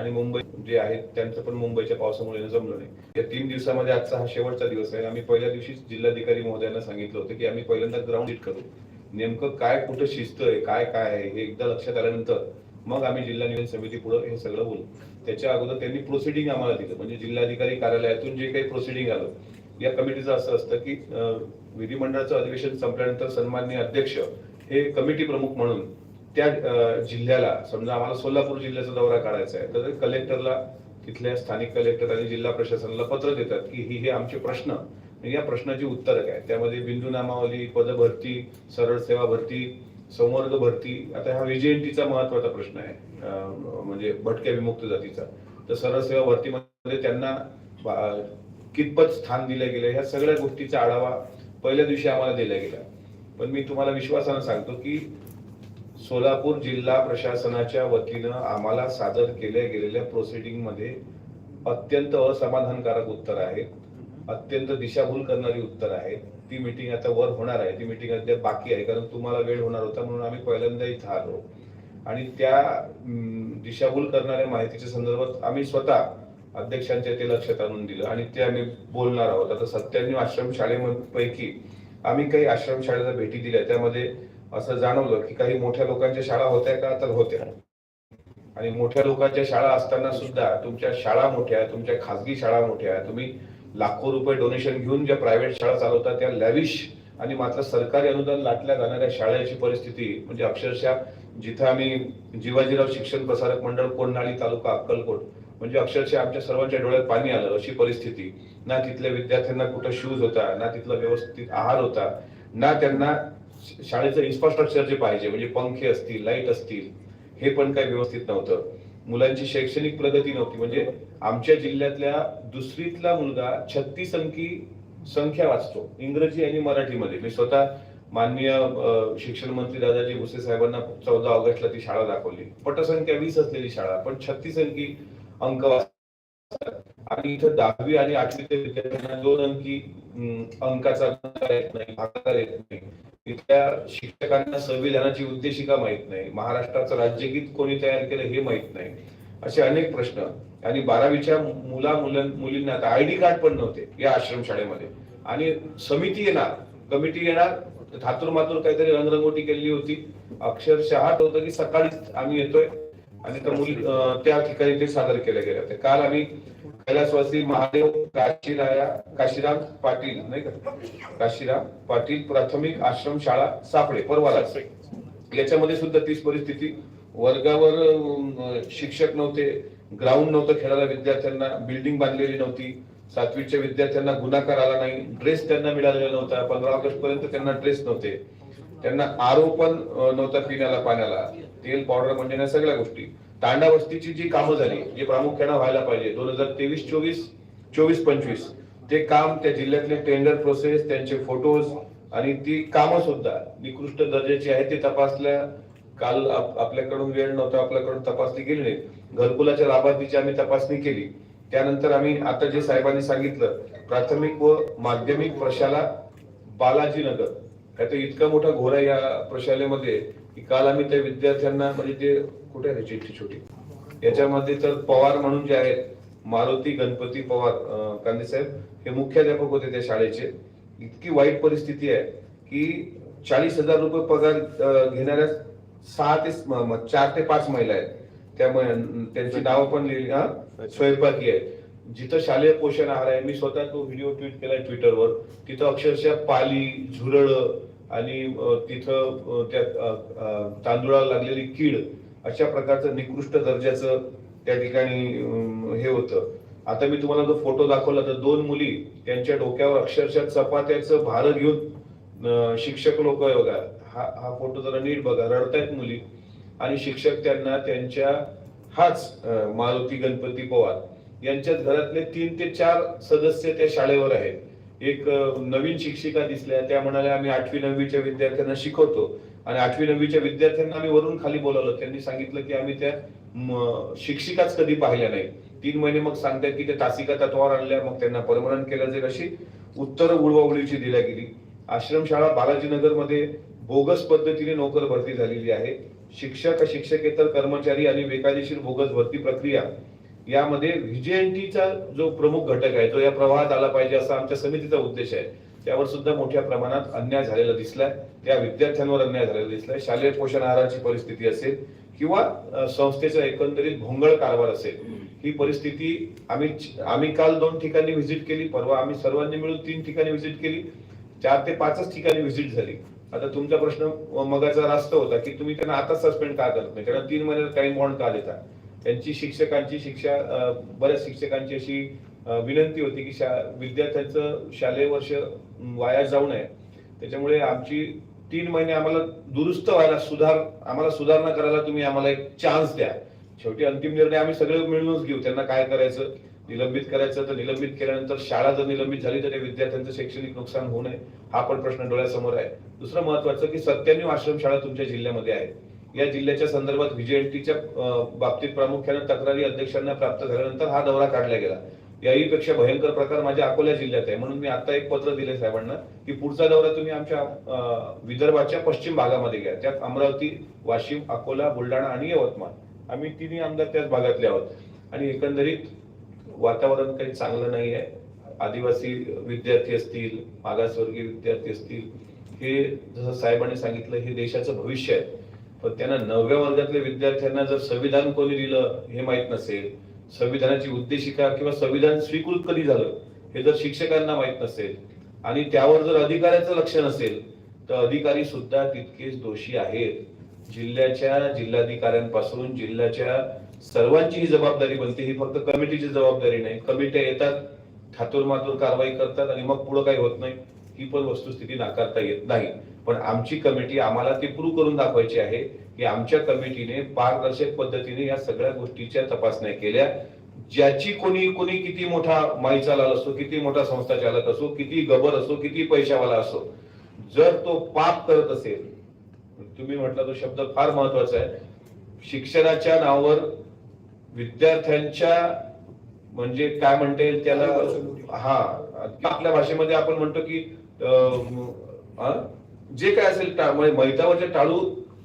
आणि मुंबई जे आहेत त्यांचं पण मुंबईच्या पावसामुळे जमलं नाही. या तीन दिवसामध्ये आजचा हा शेवटचा दिवस आहे. आम्ही पहिल्या दिवशीच जिल्हाधिकारी महोदयांना सांगितलं होतं की आम्ही पहिल्यांदा ग्राउंड हिट करू. नेमकं काय कुठं शिस्त आहे काय काय आहे हे एकदा लक्षात आल्यानंतर मग आम्ही जिल्हा नियोजन समिती पुढे हे सगळं बोलू. त्याच्या अगोदर त्यांनी प्रोसिडिंग आम्हाला दिलं. म्हणजे जिल्हाधिकारी कार्यालयातून जे काही प्रोसिडिंग आलं या कमिटीचं असं असतं की विधिमंडळाचं अधिवेशन संपल्यानंतर सन्माननीय अध्यक्ष हे कमिटी प्रमुख म्हणून त्या जिल्ह्याला समजा आम्हाला सोलापूर जिल्ह्याचा दौरा काढायचा आहे तर कलेक्टरला तिथल्या स्थानिक कलेक्टर आणि जिल्हा प्रशासनाला पत्र देतात की ही हे आमचे प्रश्न. म्हणजे या प्रश्नाची उत्तरं काय? त्यामध्ये बिंदू नामावली पदभरती सरळ सेवा भरती संवर्ग भरती आता हा व्हीजेएनटीचा महत्त्वाचा प्रश्न आहे. म्हणजे भटक्या विमुक्त जातीचा. तर सरळ सेवा भरतीमध्ये त्यांना कितपत स्थान दिलं गेलं ह्या सगळ्या गोष्टीचा आढावा पहिल्या दिवशी आम्हाला दिला गेला. पण मी तुम्हाला विश्वासानं सांगतो की सोलापूर जिल्हा प्रशासनाच्या वतीनं आम्हाला सादर केल्या गेलेल्या प्रोसिडिंगमध्ये अत्यंत असमाधानकारक उत्तर आहेत अत्यंत दिशाभूल करणारी उत्तर आहेत ती मिटिंग आता वर होणार आहे. ती मिटिंग अद्याप बाकी आहे. कारण तुम्हाला वेळ होणार होता म्हणून आम्ही पहिल्यांदा इथं आलो आणि त्या दिशाभूल करणाऱ्या माहितीच्या संदर्भात आम्ही स्वतः अध्यक्षांच्या ते लक्षात आणून दिलं. आणि ते आम्ही बोलणार आहोत. आता सत्त्याण्णव आश्रमशाळेपैकी आम्ही काही आश्रमशाळेला भेटी दिल्या. त्यामध्ये असं जाणवलं की काही मोठ्या लोकांच्या शाळा होत्या का? तर होत्या. आणि मोठ्या लोकांच्या शाळा असताना सुद्धा तुमच्या शाळा मोठ्या तुमच्या खासगी शाळा मोठ्या तुम्ही लाखो रुपये डोनेशन घेऊन ज्या प्रायव्हेट शाळा चालवता त्या लॅविश आणि मात्र सरकारी अनुदान लाटल्या जाणाऱ्या शाळेची परिस्थिती म्हणजे अक्षरशः जिथं आम्ही जिवाजीराव शिक्षण प्रसारक मंडळ कोंढाळी तालुका अक्कलकोट म्हणजे अक्षरशः आमच्या सर्वांच्या डोळ्यात पाणी आलं अशी परिस्थिती. ना तिथल्या विद्यार्थ्यांना कुठं शूज होता ना तिथला व्यवस्थित आहार होता ना त्यांना शाळेचं इन्फ्रास्ट्रक्चर जे पाहिजे म्हणजे पंखे असतील लाइट असतील हे पण काही व्यवस्थित नव्हतं. मुलांची शैक्षणिक प्रगती नव्हती. म्हणजे आमच्या जिल्ह्यातल्या दुसरीतला मुलगा छत्तीस अंकी संख्या वाचतो इंग्रजी आणि मराठीमध्ये. मी स्वतः माननीय शिक्षण मंत्री दादाजी भुसे साहेबांना चौदा ऑगस्टला ती शाळा दाखवली. पटसंख्या वीस असलेली शाळा पण छत्तीस अंकी अंक वाच आणि इथं दहावी आणि आठवीच्या विद्यार्थ्यांना दोन अंकी अंकाचा गुणाकार येत नाही भागाकार येत नाही. तिथल्या शिक्षकांना संविधानाची उद्देशिका माहीत नाही. महाराष्ट्राचं राज्यगीत कोणी तयार केलं हे माहीत नाही. असे अनेक प्रश्न. आणि बारावीच्या मुला मुलं मुलींना आता आयडी कार्ड पण नव्हते या आश्रम शाळेमध्ये. आणि समिती येणार कमिटी येणार. थातूर मातूर काहीतरी रंगरंगोटी केलेली होती. अक्षरशः होतं की सकाळीच आम्ही येतोय. आणि त्या मुली त्या ठिकाणी ते सादर केले गेले होते काल आम्ही कैलासवासी महादेव काशीराया काशीराम पाटील नाही का? काशीराम पाटील प्राथमिक आश्रम शाळा सापडे परवाला. याच्यामध्ये सुद्धा तीच परिस्थिती. वर्गावर शिक्षक नव्हते ग्राउंड नव्हतं खेळायला विद्यार्थ्यांना बिल्डिंग बांधलेली नव्हती. सातवीच्या विद्यार्थ्यांना गुणाकार आला नाही. ड्रेस त्यांना मिळालेला नव्हता. पंधरा ऑगस्ट पर्यंत त्यांना ड्रेस नव्हते. त्यांना आरो पण नव्हता पिण्याला पाण्याला. तेल पावडर म्हणजे या सगळ्या गोष्टी. तांडा वस्तीची जी कामं झाली जी प्रामुख्यानं व्हायला पाहिजे दोन हजार तेवीस चोवीस चोवीस पंचवीस ते काम त्या जिल्ह्यातले टेंडर प्रोसेस त्यांचे फोटोज आणि ती कामं सुद्धा निकृष्ट दर्जाची आहे ते तपासल्या. काल आप- आपल्याकडून वेळ नव्हता आपल्याकडून तपासणी केली नाही. घरकुलाच्या लाभार्थीची आम्ही तपासणी केली. त्यानंतर आम्ही आता जे साहेबांनी सांगितलं प्राथमिक व माध्यमिक प्रशाला बालाजी नगर तर इतका मोठा घोरा या प्रशालेमध्ये की काल आम्ही त्या विद्यार्थ्यांना म्हणजे ते कुठे आहे चिठ्ठी छोटी? याच्यामध्ये तर पवार म्हणून जे आहेत मारुती गणपती पवार कांदे साहेब हे मुख्याध्यापक होते त्या शाळेचे. इतकी वाईट परिस्थिती आहे की चाळीस हजार रुपये पगार घेणाऱ्या सहा ते चार ते पाच महिला आहेत. त्यामुळे त्यांची नावं पण लिहिली हा? स्वयंपाकी आहे जिथं शालेय पोषण आहार आहे मी स्वतः तो व्हिडिओ ट्विट केलाय ट्विटरवर. तिथं अक्षरशः पाली झुरळ आणि तिथं त्या तांदुळाला लागलेली कीड अशा प्रकारचं निकृष्ट दर्जाचं त्या ठिकाणी हे होतं. आता मी तुम्हाला जो फोटो दाखवला तर दोन मुली त्यांच्या डोक्यावर अक्षरशः चपात्याचं भार घेऊन शिक्षक लोक बघा. हा हा फोटो जरा नीट बघा. रडतायत मुली. आणि शिक्षक त्यांना त्यांच्या हाच मारुती गणपती पवार यांच्याच घरातले तीन ते चार सदस्य त्या शाळेवर आहेत. एक नवीन शिक्षिका दिसल्या. त्या म्हणाल्या आम्ही आठवी नववीच्या विद्यार्थ्यांना शिकवतो. आणि आठवी नववीच्या विद्यार्थ्यांना आम्ही वरून खाली बोलावलं. त्यांनी सांगितलं की आम्ही त्या शिक्षिकाच कधी पाहिल्या नाही. तीन महिने मग सांगतात की त्या तासिका तत्वावर आणल्या मग त्यांना परमनंट केलं जाईल अशी उत्तर उडवाउडीची दिल्या गेली. आश्रमशाळा बालाजीनगरमध्ये बोगस पद्धतीने नोकर भरती झालेली आहे. शिक्षक शिक्षकेतर कर्मचारी आणि बेकायदेशीर बोगस भरती प्रक्रिया यामध्ये व्हिजीएनटीचा जो प्रमुख घटक आहे तो या प्रवाहात आला पाहिजे असा आमच्या समितीचा उद्देश आहे. त्यावर सुद्धा मोठ्या प्रमाणात अन्याय झालेला दिसलाय. त्या विद्यार्थ्यांवर अन्याय झालेला दिसलाय. शालेय पोषण आहाराची परिस्थिती असेल किंवा संस्थेचा एकंदरीत भोंगळ कारभार असेल ही परिस्थिती आम्ही आम्ही काल दोन ठिकाणी व्हिजिट केली परवा आम्ही सर्वांनी मिळून तीन ठिकाणी व्हिजिट केली. चार ते पाचच ठिकाणी व्हिजिट झाली. आता तुमचा प्रश्न मगाचा रास्त होता की तुम्ही त्यांना आता सस्पेंड का करत नाही? कारण तीन महिन्यात टाइम बॉन्ड का देता? त्यांची शिक्षकांची शिक्षा बऱ्याच शिक्षकांची अशी विनंती होती की शा विद्यार्थ्यांचं शालेय वर्ष वाया जाऊ नये. त्याच्यामुळे आमची तीन महिने आम्हाला दुरुस्त व्हायला सुधार आम्हाला सुधारणा करायला तुम्ही आम्हाला एक चान्स द्या. शेवटी अंतिम निर्णय आम्ही सगळे मिळूनच घेऊ. त्यांना काय करायचं? निलंबित करायचं. तर निलंबित केल्यानंतर शाळा जर निलंबित झाली तर त्या विद्यार्थ्यांचं शैक्षणिक नुकसान होऊ नये. हा पण प्रश्न डोळ्यासमोर आहे. दुसरं महत्वाचं की सत्त्याण्णव आश्रमशाळा तुमच्या जिल्ह्यामध्ये आहेत. या जिल्ह्याच्या संदर्भात व्हिजीएनटीच्या बाबतीत प्रामुख्याने तक्रारी अध्यक्षांना प्राप्त झाल्यानंतर हा दौरा काढला गेला. याहीपेक्षा भयंकर प्रकार माझ्या अकोला जिल्ह्यात आहे. म्हणून मी आता एक पत्र दिले साहेबांना की पुढचा दौरा तुम्ही आमच्या विदर्भाच्या पश्चिम भागामध्ये घ्या. त्यात अमरावती वाशिम अकोला बुलढाणा आणि यवतमाळ. आम्ही तिन्ही आमदार त्याच भागातले आहोत. आणि एकंदरीत वातावरण काही चांगलं नाही आहे. आदिवासी विद्यार्थी असतील मागासवर्गीय विद्यार्थी असतील हे जसं साहेबांनी सांगितलं हे देशाचं भविष्य आहे. पण त्यांना नवव्या वर्गातल्या विद्यार्थ्यांना जर संविधान कोणी दिलं हे माहीत नसेल संविधानाची उद्देशिका किंवा संविधान स्वीकृत कधी झालं हे जर शिक्षकांना माहीत नसेल आणि त्यावर जर अधिकाऱ्याचं लक्ष नसेल तर अधिकारी सुद्धा तितकेच दोषी आहेत. जिल्ह्याच्या जिल्हाधिकाऱ्यांपासून जिल्ह्याच्या सर्वांची ही जबाबदारी बनते. ही फक्त कमिटीची जबाबदारी नाही. कमिट्या येतात ठातूर मातूर कारवाई करतात आणि मग पुढे काही होत नाही. ही पण वस्तुस्थिती नाकारता येत नाही. पण आमची कमिटी आम्हाला ते प्रूव्ह करून दाखवायची आहे की आमच्या कमिटीने पारदर्शक पद्धतीने या सगळ्या गोष्टीच्या तपासण्या केल्या. ज्याची कोणी कोणी किती मोठा माई चालक असो किती मोठा संस्था चालक असो किती गबर असो किती पैशावाला असो जर तो पाप करत असेल तुम्ही म्हटला तो शब्द फार महत्त्वाचा आहे शिक्षणाच्या नावावर विद्यार्थ्यांच्या म्हणजे काय म्हणता येईल त्याला हा आपल्या भाषेमध्ये आपण म्हणतो की? जे काय असेल म्हणजे मैदावाच्या टाळू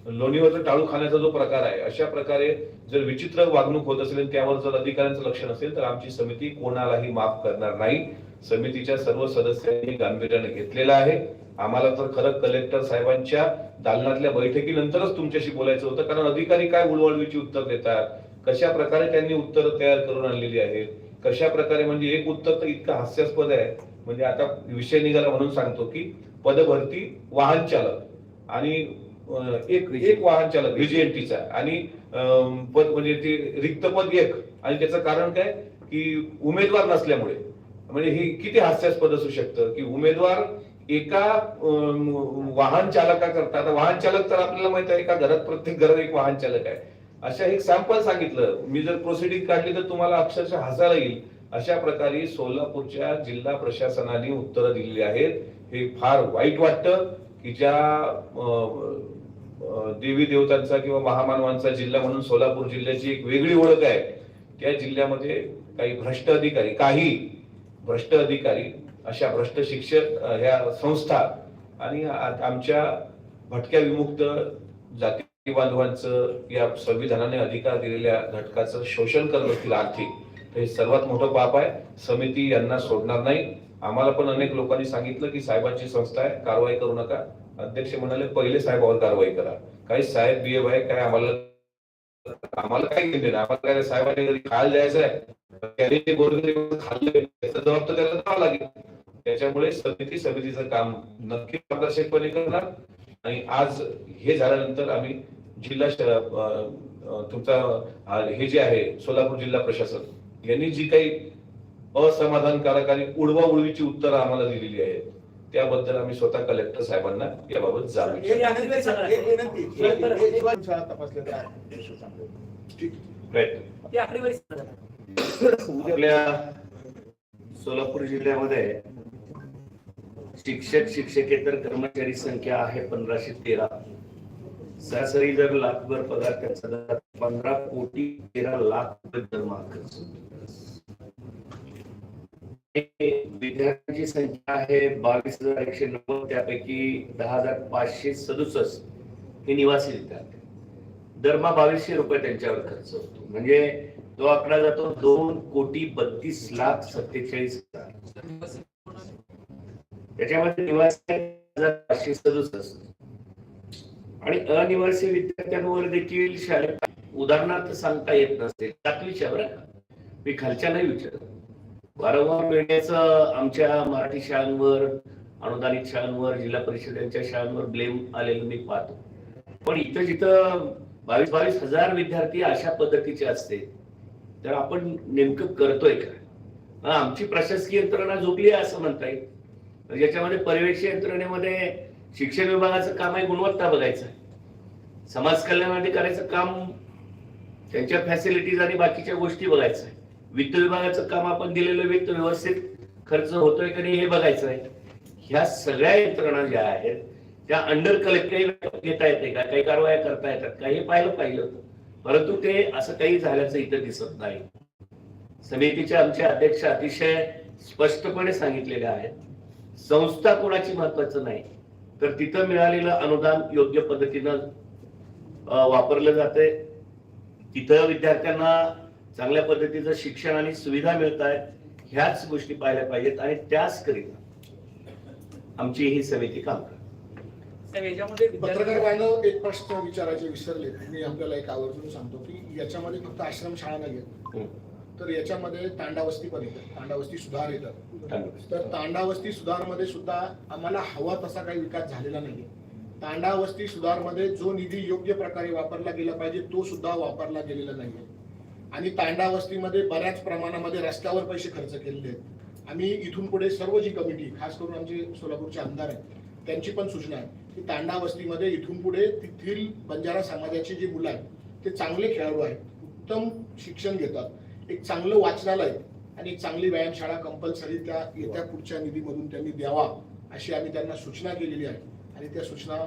लोणीवरचं टाळू खाण्याचा जो प्रकार आहे अशा प्रकारे जर विचित्र वागणूक होत असेल त्यावर जर अधिकाऱ्यांचं लक्ष नसेल तर आमची समिती कोणालाही माफ करणार नाही. समितीच्या सर्व सदस्यांनी गांभीर्याने घेतलेला आहे. आम्हाला तर खरं कलेक्टर साहेबांच्या दालनातल्या बैठकीनंतरच तुमच्याशी बोलायचं होतं कारण अधिकारी काय उळवळवीची उत्तर देतात? कशा प्रकारे त्यांनी उत्तर तयार करून आणलेली आहेत? कशा प्रकारे म्हणजे एक उत्तर तर इतकं हास्यास्पद आहे. म्हणजे आता विषय निघाला म्हणून सांगतो की पदभरती वाहन चालक आणि एक एक वाहन चालक व्हीजीएनटीचा आणि पद म्हणजे ते रिक्त पद एक. आणि त्याचं कारण काय? की उमेदवार नसल्यामुळे. म्हणजे हे किती हास्यास्पद असू शकतं की उमेदवार एका वाहन चालका करता आता वाहन चालक तर आपल्याला माहीत आहे एका घरात प्रत्येक घरात एक वाहन चालक आहे. अशा एक सॅम्पल सांगितलं. मी जर प्रोसिडिंग काढली तर तुम्हाला अक्षरशः हसायला येईल. अशा प्रकारे सोलापूरच्या जिल्हा प्रशासनाने उत्तरं दिलेली आहेत. हे फार वाईट वाटतं की ज्या देवी देवतांचा किंवा महामानवांचा जिल्हा म्हणून सोलापूर जिल्ह्याची एक वेगळी ओळख आहे. त्या जिल्ह्यामध्ये काही भ्रष्ट अधिकारी काही भ्रष्ट अधिकारी अशा भ्रष्ट शिक्षक ह्या संस्था आणि आमच्या भटक्या विमुक्त जाती बांधवांचं या संविधानाने अधिकार दिलेल्या घटकाचं शोषण करत असतील आर्थिक तर हे सर्वात मोठं पाप आहे. समिती यांना सोडणार नाही. आम्हाला पण अनेक लोकांनी सांगितलं की साहेबांची संस्था आहे कारवाई करू नका. अध्यक्ष म्हणाले पहिले साहेबावर कारवाई करा. काही साहेब बिहेव आहे काय आम्हाला आम्हाला काय घेऊन आम्हाला काय साहेबांनी खाल खायला आहे त्याने खाल्ले. त्याचा जबाब तर त्याला द्यावा लागेल. त्याच्यामुळे समिती समितीचं काम नक्की पारदर्शकपणे करणार. आणि आज हे झाल्यानंतर आम्ही जिल्हा तुमचा हे जे आहे सोलापूर जिल्हा प्रशासन यांनी जी काही असमाधानकारक आणि उडवा उडवीची उत्तरं आम्हाला दिलेली आहेत त्याबद्दल आम्ही स्वतः कलेक्टर साहेबांना याबाबत जाणून. आपल्या सोलापूर जिल्ह्यामध्ये शिक्षक शिक्षकेतर कर्मचारी संख्या आहे पंधराशे तेरा. सरासरी जर लाखभर पगार त्यांचा पंधरा कोटी तेरा लाख रुपये दरमहा खर्च विद्यार्थ्यांची संख्या आहे बावीस हजार एकशे नव्वद त्यापैकी दहा हजार पाचशे सदुसष्ट हे निवासी विद्यार्थी दरमा बावीसशे रुपये त्यांच्यावर खर्च होतो. म्हणजे तो आकडा जातो दोन कोटी बत्तीस लाख सत्तेचाळीस हजार. त्याच्यामध्ये निवासी पाचशे सदुसष्ट आणि अनिवासी विद्यार्थ्यांवर देखील शाळेत उदाहरणार्थ सांगता येत नसते. त्यात विचार मी खालच्या नाही विचारत. वारंवार मिळण्याचं आमच्या मराठी शाळांवर अनुदानित शाळांवर जिल्हा परिषदांच्या शाळांवर ब्लेम आलेलं मी पाहतो. पण इथं जिथं बावीस बावीस हजार विद्यार्थी अशा पद्धतीचे असते तर आपण नेमकं करतोय का हा, आमची प्रशासकीय यंत्रणा झोपली आहे असं म्हणता येईल. ज्याच्यामध्ये पर्यवेक्षण यंत्रणेमध्ये शिक्षण विभागाचं काम आहे गुणवत्ता बघायचं. आहे समाज कल्याण अधिकाऱ्याचं काम त्यांच्या फॅसिलिटीज आणि बाकीच्या गोष्टी बघायचं. आहे वित्त विभागाचं काम आपण दिलेलं वित्त व्यवस्थित खर्च होतोय का नाही हे बघायचं आहे. ह्या सगळ्या यंत्रणा ज्या आहेत त्या अंडर कलेक्ट काही घेता येते का? काही कारवाया करता येतात का? हे पाहिलं पाहिजे होतं. परंतु ते असं काही झाल्याचं इथं दिसत नाही. समितीचे आमचे अध्यक्ष अतिशय स्पष्टपणे सांगितलेले आहेत. संस्था कोणाची महत्वाचं नाही. तर तिथं मिळालेलं अनुदान योग्य पद्धतीनं वापरलं जाते तिथं विद्यार्थ्यांना चांगल्या पद्धतीचं शिक्षण आणि सुविधा मिळत आहेत ह्याच गोष्टी पाहिल्या पाहिजेत आणि त्याच करिता आमची ही समिती काम करते. पत्रकार बांधव एक प्रश्न विचारायचे विसरले मी आपल्याला एक आवर्जून सांगतो की याच्यामध्ये फक्त आश्रम शाळा नाही. तर याच्यामध्ये तांडावस्ती पण येतात तांडावस्ती सुधार येतात. तर तांडावस्ती सुधारमध्ये सुद्धा आम्हाला हवा तसा काही विकास झालेला नाहीये तांडावस्ती सुधारमध्ये जो निधी योग्य प्रकारे वापरला गेला पाहिजे तो सुद्धा वापरला गेलेला नाहीये. आणि तांडावस्तीमध्ये बऱ्याच प्रमाणामध्ये रस्त्यावर पैसे खर्च केलेले आहेत. आम्ही इथून पुढे सर्व जी कमिटी खास करून आमचे सोलापूरचे आमदार आहेत त्यांची पण सूचना आहे की तांडावस्तीमध्ये इथून पुढे तिथील बंजारा समाजाची जी मुलं आहेत ते चांगले खेळाडू आहेत उत्तम शिक्षण घेतात. एक चांगलं वाचनालय आणि एक चांगली व्यायामशाळा कंपल्सरी त्या येत्या पुढच्या निधीमधून त्यांनी द्यावा अशी आम्ही त्यांना सूचना केलेली आहे. आणि त्या सूचना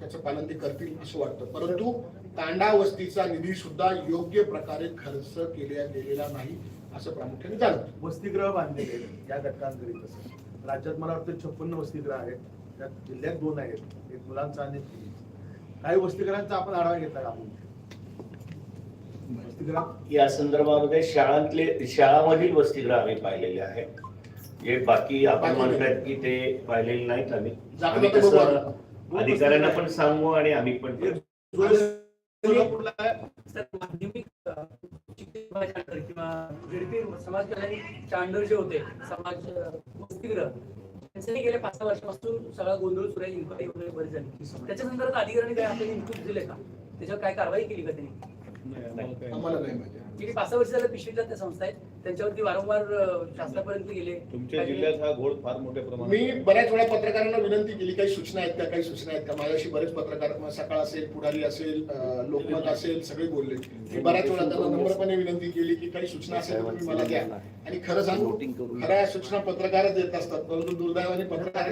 त्याचं पालन ते करतील असं वाटतं. परंतु तांडा वस्तीचा निधी सुद्धा योग्य प्रकारे खर्च केला गेलेला नाही असं प्रामुख्याने जाणवतं. वसतिगृह बांधले गेले या घटकांकरिता राज्यात मला वाटतं छप्पन्न वसतिगृह आहेत. त्यात जिल्ह्यात दोन आहेत. एक मुलांचा आणि काही वसतिगृहांचा आपण आढावा घेतला का? आपण या संदर्भामध्ये शाळांतले शाळामधील वसतिगृह आम्ही पाहिलेले आहेत. जे बाकी आपण म्हणतायत की ते पाहिलेले नाहीत आम्ही. आम्ही तसं अधिकाऱ्यांना पण सांगू आणि आम्ही पण माध्यमिक किंवा समाज चांडर जे होते समाज वसतिगृह गेल्या पाच सहा वर्षापासून सगळा गोंधळ सुरू आहे इन्क्वायरी वगैरे बरी झाली. त्याच्या संदर्भात अधिकाऱ्यांनी काय आपल्याला इनपुट दिले का? त्याच्यावर काय कारवाई केली का त्यांनी? आम्हाला नाही. माहिती गेली पाच वर्ष झालं पिशवीच्या त्या संस्था आहेत. त्यांच्यावरती वारंवार शासनापर्यंत गेले. तुमच्या जिल्ह्यात हा घोड फार मोठ्या प्रमाणात मी बऱ्याच वेळा पत्रकारांना विनंती केली काही सूचना आहेत का काही सूचना आहेत का? माझ्याशी बरेच पत्रकार सकाळ असेल पुढारी असेल लोकमत असेल सगळे बोलले. मी बऱ्याच वेळा त्यांना नम्रपणे विनंती केली की काही सूचना असेल तर तुम्ही मला द्या. आणि खरं सांगू खऱ्या सूचना पत्रकारच देत असतात परंतु दुर्दैवाने पत्रकार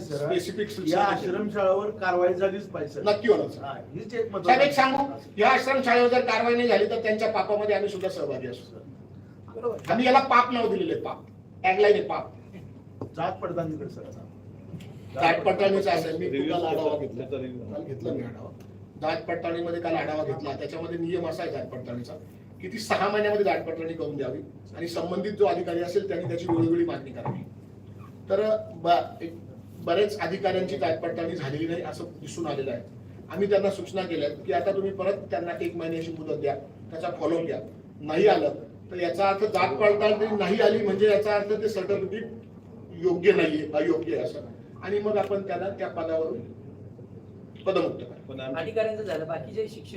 स्पेसिफिक सूचना आश्रमशाळावर कारवाई झालीच पाहिजे. नक्की होणार. हा, सांगू या आश्रमशाळेवर जर कारवाई नाही झाली तर त्यांच्या पापामध्ये आम्ही सुद्धा सहभागी असू आम्ही याला पाप नाव दिलेले पाप. टॅगलाईन आहे पाप. जात पडताळणीकडे सर. जात पडताळणीचा असेल मी काल आढावा घेतला. काल घेतला मी आढावा. जात पडताळणीमध्ये काल आढावा घेतला. त्याच्यामध्ये नियम असा आहे जात पडताळणीचा की ती सहा महिन्यामध्ये जात पडताळणी करून द्यावी आणि संबंधित जो अधिकारी असेल त्यांनी त्याची वेळोवेळी मागणी करावी. तर ब- एक बरेच अधिकाऱ्यांची जात पडताळणी झालेली नाही असं दिसून आलेलं आहे. आम्ही त्यांना सूचना केल्या की आता तुम्ही परत त्यांना एक महिन्याची मुदत द्या त्याचा फॉलो घ्या. नाही आलं तर याचा अर्थ जात पडताळणी नाही आली म्हणजे याचा अर्थ ते सर्टिफिकेट योग्य नाहीये अयोग्य आहे असं. आणि मग आपण त्याला त्या पदावरून पदमुक्त अधिकाऱ्यांचं झालं. बाकीचे शिक्ष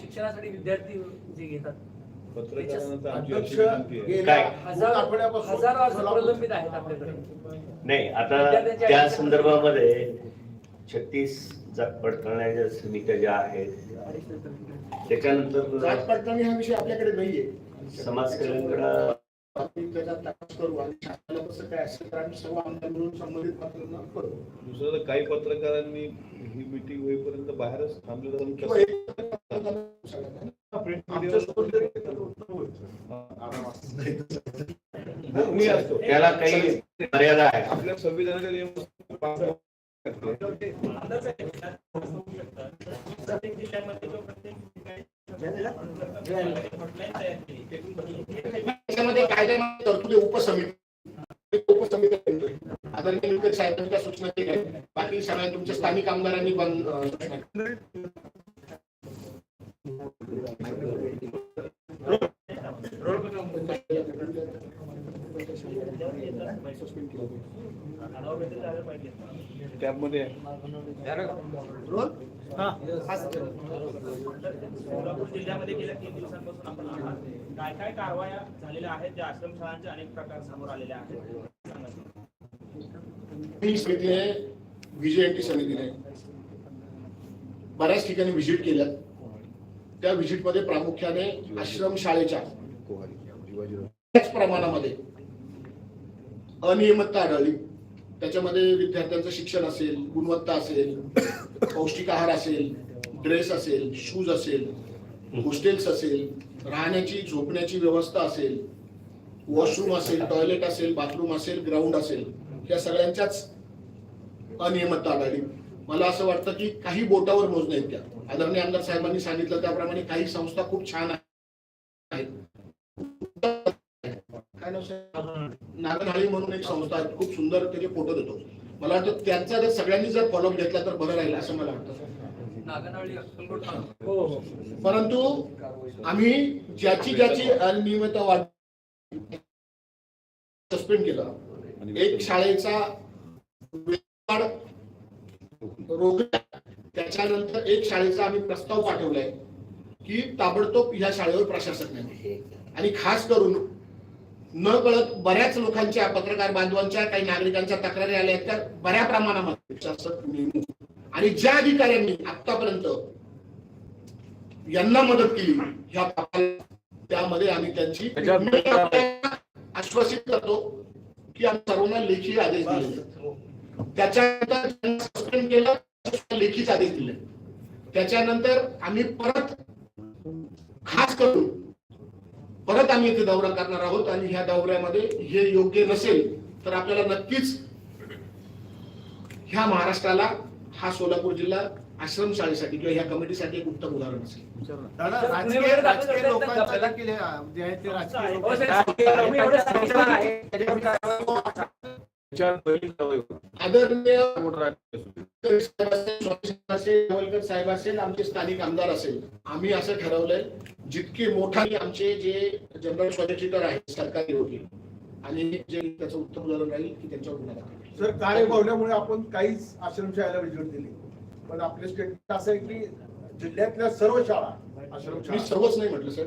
शिक्षणासाठी विद्यार्थी जे घेतात नाही आता त्या संदर्भामध्ये छत्तीस जात पडताळण्याच्या समित्या ज्या आहेत जात त्याच्यानंतर पडताळणी हा विषय आपल्याकडे नाहीये. करू आणि शासनाला कसं काय असेल तर आम्ही सर्व आमदार मिळून संबंधित पातळीवर करू दुसरं तर काही पत्रकारांनी ही मिटिंग होईपर्यंत बाहेरच थांबले तर आम्ही किंवा कसं- एक- आमच्यासोबत जरी केलं तर उत्तम होईल, सर. मी असतो. त्याला काही मर्यादा आहे. आपल्या संविधानाच्या नियम त्याच्यामध्ये कायद्यामध्ये म्हणजे तरतुदी उपसमिती. उपसमिती आदरणीय साहेबांच्या सूचना केल्या बाकी सगळ्या तुमच्या स्थानिक आमदारांनी पण केल्या. सोलापूर जिल्ह्यामध्ये गेल्या तीन दिवसांपासून आपण आहात. काय काय कारवाया झालेल्या आहेत? ज्या आश्रमशाळांचे अनेक प्रकार समोर आलेले आहेत. ही समितीने बऱ्याच ठिकाणी व्हिजिट केल्या त्या व्हिजिटमध्ये प्रामुख्याने आश्रम शाळेच्या प्रमाणामध्ये अनियमितता आढळली. त्याच्यामध्ये विद्यार्थ्यांचं शिक्षण असेल गुणवत्ता असेल पौष्टिक आहार असेल ड्रेस असेल शूज असेल हॉस्टेल्स असेल राहण्याची झोपण्याची व्यवस्था असेल वॉशरूम असेल टॉयलेट असेल बाथरूम असेल ग्राउंड असेल या सगळ्यांच्याच अनियमितता आढळली. मला असं वाटतं की काही बोटावर मोजण्या त्या आदरणीय आमदार साहेबांनी सांगितलं त्याप्रमाणे काही संस्था खूप छान आहेत. नागनहाळी म्हणून एक संस्था आहे खूप सुंदर त्याचे फोटो देतो. मला वाटतं त्यांचा जर सगळ्यांनी जर फॉलोअप घेतला तर बरं राहील असं मला वाटतं. हो. हो परंतु आम्ही ज्याची ज्याची अनियमितता वाढ सस्पेंड केलं. एक शाळेचा त्याच्यानंतर एक शाळेचा आम्ही प्रस्ताव पाठवलाय की ताबडतोब ह्या शाळेवर प्रशासक नेमे आणि खास करून न कळत बऱ्याच लोकांच्या पत्रकार बांधवांच्या काही नागरिकांच्या तक्रारी आल्या आहेत त्या बऱ्या प्रमाणामध्ये आणि ज्या अधिकाऱ्यांनी आतापर्यंत यांना मदत केली ह्या त्यामध्ये आम्ही त्यांची आश्वासित करतो की आम्ही सर्वांना लेखी आदेश दिले त्याच्यानंतर सस्पेंड केलं लेखीच आदेश दिले त्याच्यानंतर आम्ही परत खास करून परत आम्ही इथे दौरा करणार आहोत आणि ह्या दौऱ्यामध्ये हे योग्य नसेल तर आपल्याला नक्कीच ह्या महाराष्ट्राला हा सोलापूर जिल्हा आश्रम शाळेसाठी किंवा ह्या कमिटीसाठी एक उत्तम उदाहरण असेल. आहे साहेब, आहे. आदरणीय साहेब असेल आमचे स्थानिक आमदार असेल आम्ही असं ठरवलंय जितके मोठाने आमचे जे जनरल सॉलिसिटर आहेत सरकारी वकील आणि जे त्याचं उत्तम उदाहरण राहील की त्यांच्यावर गुन्हा दाखल. सर कार्यभावल्यामुळे आपण काहीच आश्रमशाळेला व्हिजिट दिली पण आपले स्टेटमेंट असं आहे की जिल्ह्यातल्या सर्व शाळा मी आश्रमशाळा सर्वच नाही म्हटलं सर